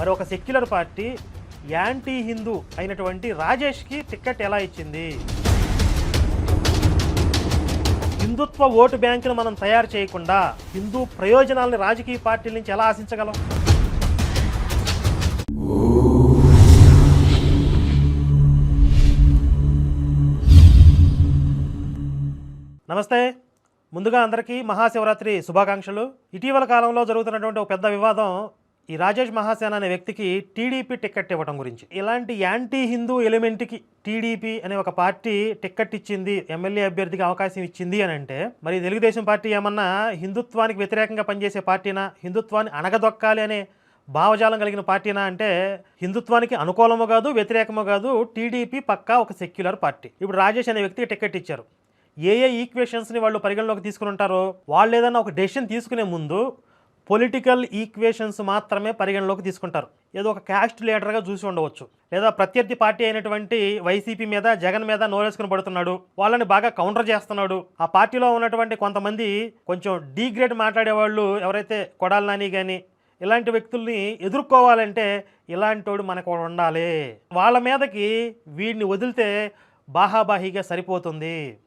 మరి ఒక secular party anti Hindu అయినటువంటి రాజేష్కి టికెట్ ఎలా ఇచ్చింది? హిందుత్వ ఓటు బ్యాంకును మనం తయారు చేయకుండా హిందూ ప్రయోజనాలను రాజకీయ పార్టీల నుంచి ఎలా ఆశించగలం? నమస్తే. ముందుగా అందరికీ మహాశివరాత్రి శుభాకాంక్షలు. ఇటీవల కాలంలో జరుగుతున్నటువంటి ఒక పెద్ద వివాదం ఈ రాజేష్ మహాసేన అనే వ్యక్తికి టీడీపీ టికెట్ ఇవ్వడం గురించి. ఇలాంటి యాంటీ హిందూ ఎలిమెంట్కి టీడీపీ అనే ఒక పార్టీ టికెట్ ఇచ్చింది ఎమ్మెల్యే అభ్యర్థికి అవకాశం ఇచ్చింది అని అంటే మరి తెలుగుదేశం పార్టీ ఏమన్నా హిందుత్వానికి వ్యతిరేకంగా పనిచేసే పార్టీనా? హిందుత్వాన్ని అణగదొక్కాలి అనే భావజాలం కలిగిన పార్టీనా అంటే హిందుత్వానికి అనుకూలము కాదు వ్యతిరేకము కాదు టీడీపీ పక్కా ఒక సెక్యులర్ పార్టీ. ఇప్పుడు రాజేష్ అనే వ్యక్తికి టికెట్ ఇచ్చారు. ఏ ఏ ఈక్వేషన్స్ని వాళ్ళు పరిగణలోకి తీసుకుని ఉంటారో వాళ్ళు ఏదైనా ఒక డెసిషన్ తీసుకునే ముందు పొలిటికల్ ఈక్వేషన్స్ మాత్రమే పరిగణలోకి తీసుకుంటారు. ఏదో ఒక క్యాస్ట్ లీడర్గా చూసి ఉండవచ్చు. లేదా ప్రత్యర్థి పార్టీ అయినటువంటి వైసీపీ మీద జగన్ మీద నోరేసుకుని పడుతున్నాడు. వాళ్ళని బాగా కౌంటర్ చేస్తున్నాడు. ఆ పార్టీలో ఉన్నటువంటి కొంతమంది కొంచెం డీగ్రేడ్ మాట్లాడేవాళ్ళు ఎవరైతే కొడాలి నాని కానీ ఇలాంటి వ్యక్తుల్ని ఎదుర్కోవాలంటే ఇలాంటోడు మనకు ఉండాలి. వాళ్ళ మీదకి వీడిని వదిలితే బాహాబాహిగా సరిపోతుంది.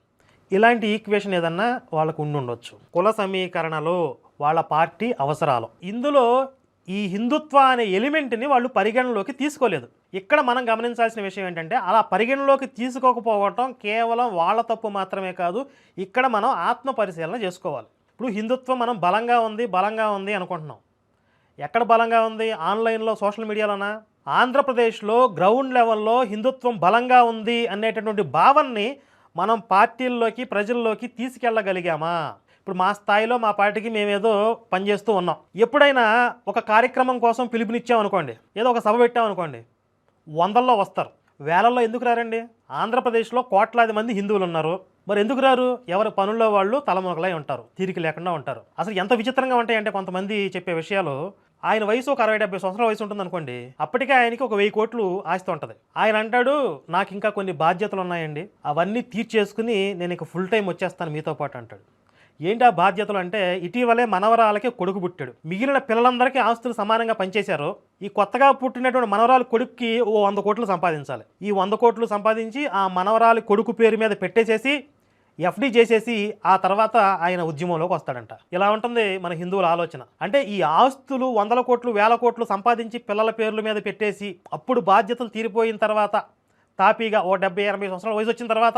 ఇలాంటి ఈక్వేషన్ ఏదన్నా వాళ్ళకు ఉండి ఉండొచ్చు కుల సమీకరణలో వాళ్ళ పార్టీ అవసరాలు. ఇందులో ఈ హిందుత్వ అనే ఎలిమెంట్ని వాళ్ళు పరిగణలోకి తీసుకోలేదు. ఇక్కడ మనం గమనించాల్సిన విషయం ఏంటంటే అలా పరిగణలోకి తీసుకోకపోవటం కేవలం వాళ్ళ తప్పు మాత్రమే కాదు ఇక్కడ మనం ఆత్మ పరిశీలన చేసుకోవాలి. ఇప్పుడు హిందుత్వం మనం బలంగా ఉంది బలంగా ఉంది అనుకుంటున్నాం. ఎక్కడ బలంగా ఉంది? ఆన్లైన్లో సోషల్ మీడియాలోనా? ఆంధ్రప్రదేశ్లో గ్రౌండ్ లెవెల్లో హిందుత్వం బలంగా ఉంది అనేటటువంటి భావనని మనం పార్టీల్లోకి ప్రజల్లోకి తీసుకెళ్ళగలిగామా? ఇప్పుడు మా స్థాయిలో మా పార్టీకి మేమేదో పనిచేస్తూ ఉన్నాం. ఎప్పుడైనా ఒక కార్యక్రమం కోసం పిలుపునిచ్చాం అనుకోండి ఏదో ఒక సభ పెట్టామనుకోండి వందల్లో వస్తారు. వేలల్లో ఎందుకు రారండి? ఆంధ్రప్రదేశ్లో కోట్లాది మంది హిందువులు ఉన్నారు మరి ఎందుకు రారు? ఎవరి పనుల్లో వాళ్ళు తలమొగలై ఉంటారు తీరిక లేకుండా ఉంటారు. అసలు ఎంత విచిత్రంగా ఉంటాయంటే కొంతమంది చెప్పే విషయాలు ఆయన వయసు ఒక అరవై డెబ్బై సంవత్సరాల వయసు ఉంటుంది అనుకోండి అప్పటికే ఆయనకి ఒక వెయ్యి కోట్లు ఆస్తి ఉంటుంది. ఆయన అంటాడు నాకు ఇంకా కొన్ని బాధ్యతలు ఉన్నాయండి అవన్నీ తీర్చేసుకుని నేను ఇక ఫుల్ టైం వచ్చేస్తాను మీతో పాటు అంటాడు. ఏంటి ఆ బాధ్యతలు అంటే ఇటీవలే మనవరాలకి కొడుకు పుట్టాడు. మిగిలిన పిల్లలందరికీ ఆస్తులు సమానంగా పనిచేశారు. ఈ కొత్తగా పుట్టినటువంటి మనవరాలు కొడుక్కి ఓ వంద కోట్లు సంపాదించాలి. ఈ వంద కోట్లు సంపాదించి ఆ మనవరాలి కొడుకు పేరు మీద పెట్టేసేసి ఎఫ్డి చేసేసి ఆ తర్వాత ఆయన ఉద్యమంలోకి వస్తాడంట. ఇలా ఉంటుంది మన హిందువుల ఆలోచన. అంటే ఈ ఆస్తులు వందల కోట్లు వేల కోట్లు సంపాదించి పిల్లల పేర్ల మీద పెట్టేసి అప్పుడు బాధ్యతలు తీరిపోయిన తర్వాత తాపీగా ఓ డెబ్బై ఎనభై సంవత్సరాల వయసు వచ్చిన తర్వాత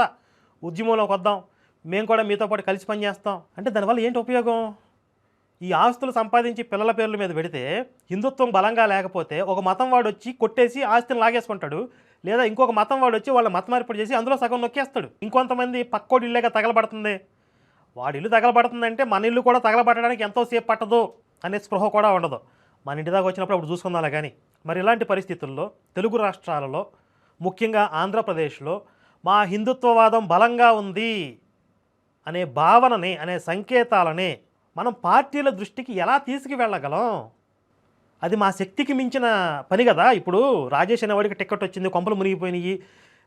ఉద్యమంలోకి వద్దాం. మేము కూడా మీతో పాటు కలిసి పనిచేస్తాం. అంటే దానివల్ల ఏంటి ఉపయోగం? ఈ ఆస్తులు సంపాదించి పిల్లల పేర్ల మీద పెడితే హిందుత్వం బలంగా లేకపోతే ఒక మతం వాడు వచ్చి కొట్టేసి ఆస్తిని లాగేసుకుంటాడు. లేదా ఇంకొక మతం వాడు వచ్చి వాళ్ళ మతం మార్పిడి చేసి అందులో సగం నొక్కేస్తాడు. ఇంకొంతమంది పక్కోడి ఇల్లేగా తగలబడుతుంది. వాడి ఇల్లు తగలబడుతుందంటే మన ఇల్లు కూడా తగలబడడానికి ఎంతో సేపు పట్టదు అనే స్పృహ కూడా ఉండదు. మన ఇంటి దాకా వచ్చినప్పుడు అప్పుడు చూసుకుందాం కానీ మరి ఇలాంటి పరిస్థితుల్లో తెలుగు రాష్ట్రాలలో ముఖ్యంగా ఆంధ్రప్రదేశ్లో మా హిందుత్వవాదం బలంగా ఉంది. అనే భావనని అనే సంకేతాలని మనం పార్టీల దృష్టికి ఎలా తీసుకువెళ్ళగలం? అది మా శక్తికి మించిన పని కదా. ఇప్పుడు రాజేష్ అనేవాడికి టికెట్ వచ్చింది కొంపలు మునిగిపోయినాయి.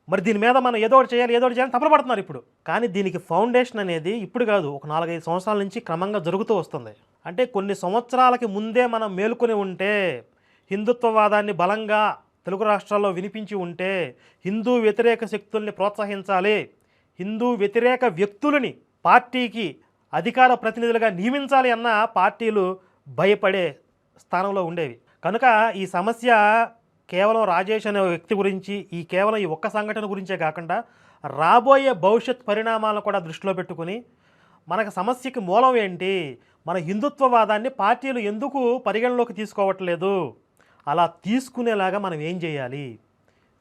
మరి దీని మీద మనం ఏదో ఒకటి చేయాలి ఏదో ఒకటి చేయాలని తపలు పడుతున్నారు ఇప్పుడు. కానీ దీనికి ఫౌండేషన్ అనేది ఇప్పుడు కాదు ఒక నాలుగైదు సంవత్సరాల నుంచి క్రమంగా జరుగుతూ వస్తుంది. అంటే కొన్ని సంవత్సరాలకి ముందే మనం మేలుకొని ఉంటే హిందుత్వవాదాన్ని బలంగా తెలుగు రాష్ట్రాల్లో వినిపించి ఉంటే హిందూ వ్యతిరేక శక్తుల్ని ప్రోత్సహించాలి హిందూ వ్యతిరేక వ్యక్తులని పార్టీకి అధికార ప్రతినిధులుగా నియమించాలి అన్న పార్టీలు భయపడే స్థానంలో ఉండేవి. కనుక ఈ సమస్య కేవలం రాజేష్ అనే వ్యక్తి గురించి ఈ కేవలం ఈ ఒక్క సంఘటన గురించే కాకుండా రాబోయే భవిష్యత్ పరిణామాలను కూడా దృష్టిలో పెట్టుకుని మనకు సమస్యకి మూలం ఏంటి? మన హిందుత్వవాదాన్ని పార్టీలు ఎందుకు పరిగణలోకి తీసుకోవట్లేదు? అలా తీసుకునేలాగా మనం ఏం చేయాలి?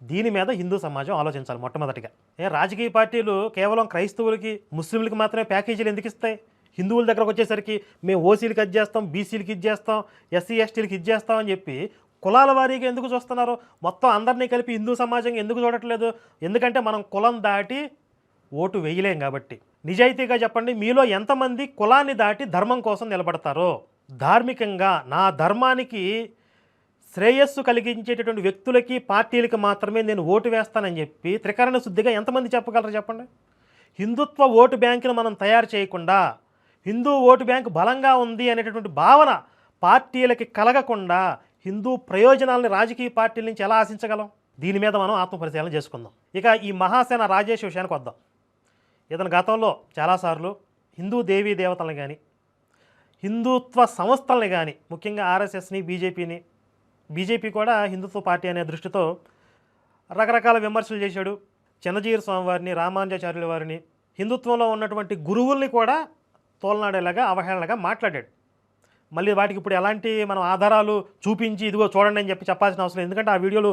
దీని మీద హిందూ సమాజం ఆలోచించాలి మొట్టమొదటిగా. ఏ రాజకీయ పార్టీలు కేవలం క్రైస్తవులకి ముస్లింలకి మాత్రమే ప్యాకేజీలు ఎందుకు ఇస్తాయి? హిందువుల దగ్గరకు వచ్చేసరికి మేము ఓసీలకి ఇది చేస్తాం బీసీలకి ఇది చేస్తాం ఎస్సీ ఎస్టీలకి ఇది చేస్తాం అని చెప్పి కులాల వారీగా ఎందుకు చూస్తున్నారు? మొత్తం అందరినీ కలిపి హిందూ సమాజం ఎందుకు చూడట్లేదు? ఎందుకంటే మనం కులం దాటి ఓటు వేయలేం కాబట్టి. నిజాయితీగా చెప్పండి మీలో ఎంతమంది కులాన్ని దాటి ధర్మం కోసం నిలబడతారో? ధార్మికంగా నా ధర్మానికి శ్రేయస్సు కలిగించేటటువంటి వ్యక్తులకి పార్టీలకి మాత్రమే నేను ఓటు వేస్తానని చెప్పి త్రికరణ శుద్ధిగా ఎంతమంది చెప్పగలరు చెప్పండి? హిందుత్వ ఓటు బ్యాంకును మనం తయారు చేయకుండా హిందూ ఓటు బ్యాంకు బలంగా ఉంది అనేటటువంటి భావన పార్టీలకి కలగకుండా హిందూ ప్రయోజనాలని రాజకీయ పార్టీల నుంచి ఎలా ఆశించగలం? దీని మీద మనం ఆత్మపరిశీలన చేసుకుందాం. ఇక ఈ మహాసేన రాజేష్ విషయానికి వద్దాం. ఇతను గతంలో చాలాసార్లు హిందూ దేవీ దేవతలను కానీ హిందుత్వ సంస్థల్ని కానీ ముఖ్యంగా ఆర్ఎస్ఎస్ని బీజేపీని బీజేపీ కూడా హిందుత్వ పార్టీ అనే దృష్టితో రకరకాల విమర్శలు చేశాడు. చిన్నజీర స్వామివారిని రామానుజాచార్యుల వారిని హిందుత్వంలో ఉన్నటువంటి గురువుల్ని కూడా తోలనాడేలాగా అవహేళనగా మాట్లాడాడు. మళ్ళీ వాటికి ఇప్పుడు ఎలాంటి మనం ఆధారాలు చూపించి ఇదిగో చూడండి అని చెప్పి చెప్పాల్సిన అవసరం ఎందుకంటే ఆ వీడియోలు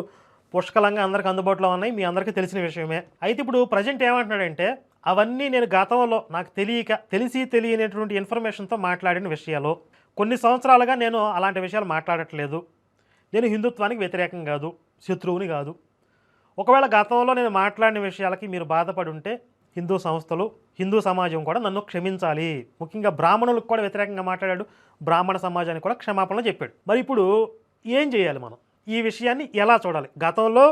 పుష్కలంగా అందరికీ అందుబాటులో ఉన్నాయి. మీ అందరికీ తెలిసిన విషయమే. అయితే ఇప్పుడు ప్రజెంట్ ఏమంటున్నాడంటే అవన్నీ నేను గతంలో నాకు తెలియక తెలిసి తెలియనటువంటి ఇన్ఫర్మేషన్తో మాట్లాడిన విషయాలు. కొన్ని సంవత్సరాలుగా నేను అలాంటి విషయాలు మాట్లాడట్లేదు. నేను హిందుత్వానికి వ్యతిరేకం కాదు శత్రువుని కాదు. ఒకవేళ గతంలో నేను మాట్లాడిన విషయాలకి మీరు బాధపడి ఉంటే హిందూ సంస్థలు హిందూ సమాజం కూడా నన్ను క్షమించాలి. ముఖ్యంగా బ్రాహ్మణులకు కూడా వ్యతిరేకంగా మాట్లాడాడు బ్రాహ్మణ సమాజానికి కూడా క్షమాపణలు చెప్పాడు. మరి ఇప్పుడు ఏం చేయాలి మనం? ఈ విషయాన్ని ఎలా చూడాలి? గతంలో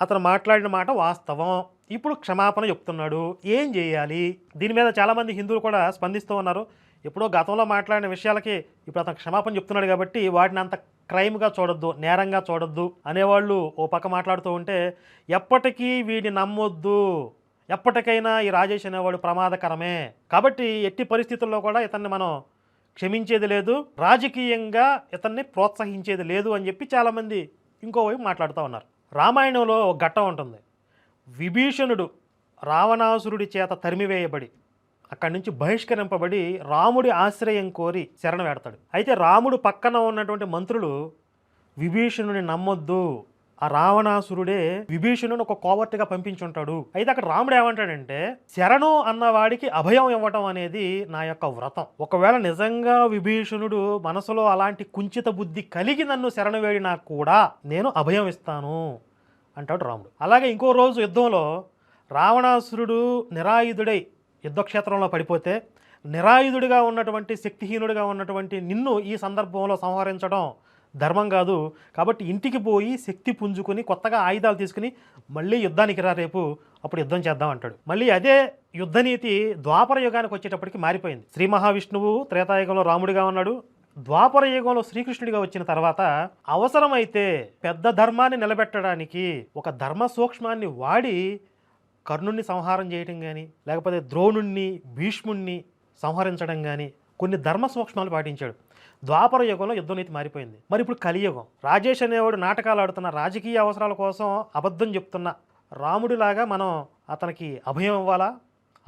అతను మాట్లాడిన మాట వాస్తవం. ఇప్పుడు క్షమాపణ చెప్తున్నాడు. ఏం చేయాలి? దీని మీద చాలామంది హిందువులు కూడా స్పందిస్తూ ఉన్నారు. ఎప్పుడో గతంలో మాట్లాడిన విషయాలకి ఇప్పుడు అతను క్షమాపణ చెప్తున్నాడు కాబట్టి వాటిని అంత క్రైమ్గా చూడొద్దు నేరంగా చూడొద్దు అనేవాళ్ళు ఓ పక్క మాట్లాడుతూ ఉంటే ఎప్పటికీ వీడిని నమ్మొద్దు. ఎప్పటికైనా ఈ రాజేష్ అనేవాడు ప్రమాదకరమే. కాబట్టి ఎట్టి పరిస్థితుల్లో కూడా ఇతన్ని మనం క్షమించేది లేదు రాజకీయంగా ఇతన్ని ప్రోత్సహించేది లేదు అని చెప్పి చాలామంది ఇంకోవైపు మాట్లాడుతూ ఉన్నారు. రామాయణంలో ఒక ఘట్టం ఉంటుంది. విభీషణుడు రావణాసురుడి చేత తరిమివేయబడి అక్కడి నుంచి బహిష్కరింపబడి రాముడి ఆశ్రయం కోరి శరణ వేడతాడు. అయితే రాముడు పక్కన ఉన్నటువంటి మంత్రులు విభీషణుని నమ్మొద్దు. ఆ రావణాసురుడే విభీషణుని ఒక కోవర్ట్గా పంపించుంటాడు. అయితే అక్కడ రాముడు ఏమంటాడంటే శరణు అన్నవాడికి అభయం ఇవ్వటం అనేది నా యొక్క వ్రతం. ఒకవేళ నిజంగా విభీషణుడు మనసులో అలాంటి కుంచిత బుద్ధి కలిగి నన్ను శరణు వేడినా కూడా నేను అభయం ఇస్తాను అంటాడు రాముడు. అలాగే ఇంకో రోజు యుద్ధంలో రావణాసురుడు నిరాయుధుడై యుద్ధక్షేత్రంలో పడిపోతే నిరాయుధుడిగా ఉన్నటువంటి శక్తిహీనుడిగా ఉన్నటువంటి నిన్ను ఈ సందర్భంలో సంహరించడం ధర్మం కాదు. కాబట్టి ఇంటికి పోయి శక్తి పుంజుకొని కొత్తగా ఆయుధాలు తీసుకుని మళ్ళీ యుద్ధానికి రా రేపు అప్పుడు యుద్ధం చేద్దాం అంటాడు. మళ్ళీ అదే యుద్ధనీతి ద్వాపర యుగానికి వచ్చేటప్పటికి మారిపోయింది. శ్రీ మహావిష్ణువు త్రేతాయుగంలో రాముడిగా ఉన్నాడు. ద్వాపర యుగంలో శ్రీకృష్ణుడిగా వచ్చిన తర్వాత అవసరమైతే పెద్ద ధర్మాన్ని నిలబెట్టడానికి ఒక ధర్మ సూక్ష్మాన్ని వాడి కర్ణుణ్ణి సంహారం చేయటం కానీ లేకపోతే ద్రోణుణ్ణి భీష్ముణ్ణి సంహరించడం కానీ కొన్ని ధర్మ సూక్ష్మాలు పాటించాడు. ద్వాపర యుగంలో యుద్ధనీతి మారిపోయింది. మరి ఇప్పుడు కలియుగం. రాజేష్ అనేవాడు నాటకాలు ఆడుతున్న రాజకీయ అవసరాల కోసం అబద్ధం చెప్తున్న రాముడిలాగా మనం అతనికి అభయం ఇవ్వాలా?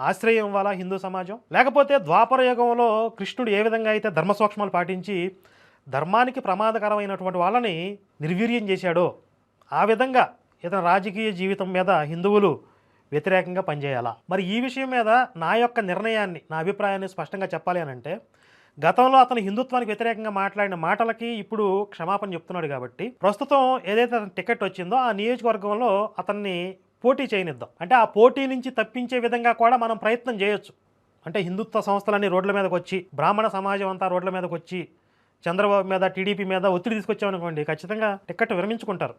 ఆశ్రయం ఇవ్వాలా హిందూ సమాజం? లేకపోతే ద్వాపర యుగంలో కృష్ణుడు ఏ విధంగా అయితే ధర్మ సూక్ష్మాలు పాటించి ధర్మానికి ప్రమాదకరమైనటువంటి వాళ్ళని నిర్వీర్యం చేశాడో ఆ విధంగా ఇతని రాజకీయ జీవితం మీద హిందువులు వ్యతిరేకంగా పనిచేయాలా? మరి ఈ విషయం మీద నా యొక్క నిర్ణయాన్ని నా అభిప్రాయాన్ని స్పష్టంగా చెప్పాలి అని అంటే గతంలో అతను హిందుత్వానికి వ్యతిరేకంగా మాట్లాడిన మాటలకి ఇప్పుడు క్షమాపణ చెప్తున్నాడు కాబట్టి ప్రస్తుతం ఏదైతే అతని టికెట్ వచ్చిందో ఆ నియోజకవర్గంలో అతన్ని పోటీ చేయనిద్దాం. అంటే ఆ పోటీ నుంచి తప్పించే విధంగా కూడా మనం ప్రయత్నం చేయొచ్చు. అంటే హిందుత్వ సంస్థలన్నీ రోడ్ల మీదకి వచ్చి బ్రాహ్మణ సమాజం అంతా రోడ్ల మీదకి వచ్చి చంద్రబాబు మీద టీడీపీ మీద ఒత్తిడి తీసుకొచ్చామనుకోండి ఖచ్చితంగా టికెట్ విరమించుకుంటారు.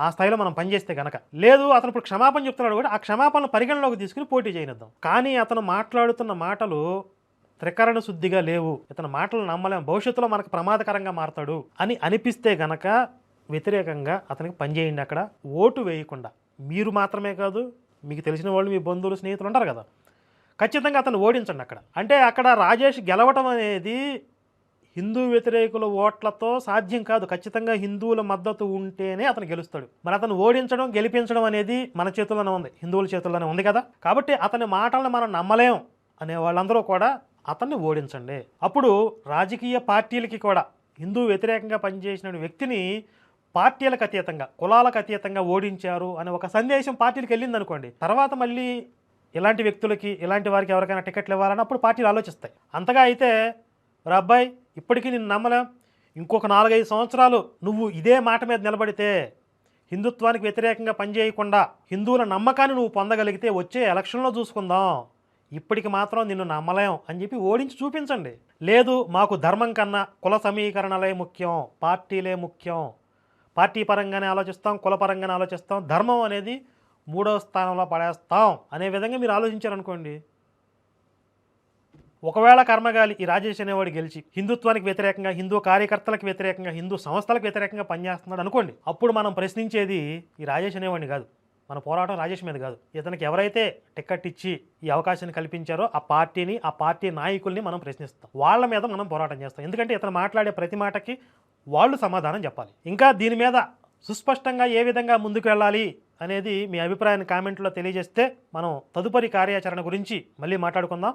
ఆ స్థాయిలో మనం పనిచేస్తే గనక. లేదు అతను ఇప్పుడు క్షమాపణ చెప్తున్నాడు కూడా ఆ క్షమాపణ పరిగణలోకి తీసుకుని పోటీ చేయనిద్దాం. కానీ అతను మాట్లాడుతున్న మాటలు త్రికరణ శుద్ధిగా లేవు. ఇతని మాటలు నమ్మలేము. భవిష్యత్తులో మనకు ప్రమాదకరంగా మారతాడు అని అనిపిస్తే గనక వ్యతిరేకంగా అతనికి పనిచేయండి అక్కడ. ఓటు వేయకుండా. మీరు మాత్రమే కాదు మీకు తెలిసిన వాళ్ళు మీ బంధువులు స్నేహితులు ఉంటారు కదా. ఖచ్చితంగా అతను ఓడించండి అక్కడ. అంటే అక్కడ రాజేష్ గెలవటం అనేది హిందూ వ్యతిరేకుల ఓట్లతో సాధ్యం కాదు. ఖచ్చితంగా హిందువుల మద్దతు ఉంటేనే అతను గెలుస్తాడు. మరి అతను ఓడించడం గెలిపించడం అనేది మన చేతుల్లోనే ఉంది. హిందువుల చేతుల్లోనే ఉంది కదా? కాబట్టి అతని మాటలను మనం నమ్మలేం అనే వాళ్ళందరూ కూడా అతన్ని ఓడించండి. అప్పుడు రాజకీయ పార్టీలకి కూడా హిందూ వ్యతిరేకంగా పనిచేసిన వ్యక్తిని పార్టీలకు అతీతంగా కులాలకు అతీతంగా ఓడించారు అనే ఒక సందేశం పార్టీలకు వెళ్ళింది అనుకోండి తర్వాత మళ్ళీ ఇలాంటి వ్యక్తులకి ఇలాంటి వారికి ఎవరికైనా టికెట్లు ఇవ్వాలని అప్పుడు పార్టీలు ఆలోచిస్తాయి. అంతగా అయితే "రా అబ్బాయి ఇప్పటికీ నేను నమ్మలేం. ఇంకొక నాలుగైదు సంవత్సరాలు నువ్వు ఇదే మాట మీద నిలబడితే హిందుత్వానికి వ్యతిరేకంగా పనిచేయకుండా హిందువుల నమ్మకాన్ని నువ్వు పొందగలిగితే వచ్చే ఎలక్షన్లో చూసుకుందాం. ఇప్పటికి మాత్రం నిన్ను నమ్మలేం అని చెప్పి ఓడించి చూపించండి. లేదు మాకు ధర్మం కన్నా కుల సమీకరణలే ముఖ్యం పార్టీలే ముఖ్యం. పార్టీ పరంగానే ఆలోచిస్తాం కుల పరంగానే ఆలోచిస్తాం ధర్మం అనేది మూడో స్థానంలో పడేస్తాం అనే విధంగా మీరు ఆలోచించారనుకోండి. ఒకవేళ కర్మగాలి ఈ రాజేష్ అనేవాడు గెలిచి హిందుత్వానికి వ్యతిరేకంగా హిందూ కార్యకర్తలకు వ్యతిరేకంగా హిందూ సంస్థలకు వ్యతిరేకంగా పనిచేస్తున్నాడు అనుకోండి అప్పుడు మనం ప్రశ్నించేది ఈ రాజేష్ అనేవాడిని కాదు. మన పోరాటం రాజేష్ మీద కాదు. ఇతనికి ఎవరైతే టికెట్ ఇచ్చి ఈ అవకాశాన్ని కల్పించారో ఆ పార్టీని ఆ పార్టీ నాయకుల్ని మనం ప్రశ్నిస్తాం. వాళ్ళ మీద మనం పోరాటం చేస్తాం. ఎందుకంటే ఇతను మాట్లాడే ప్రతి మాటకి వాళ్ళు సమాధానం చెప్పాలి. ఇంకా దీని మీద సుస్పష్టంగా ఏ విధంగా ముందుకు వెళ్ళాలి అనేది మీ అభిప్రాయాన్ని కామెంట్లో తెలియజేస్తే మనం తదుపరి కార్యాచరణ గురించి మళ్ళీ మాట్లాడుకుందాం.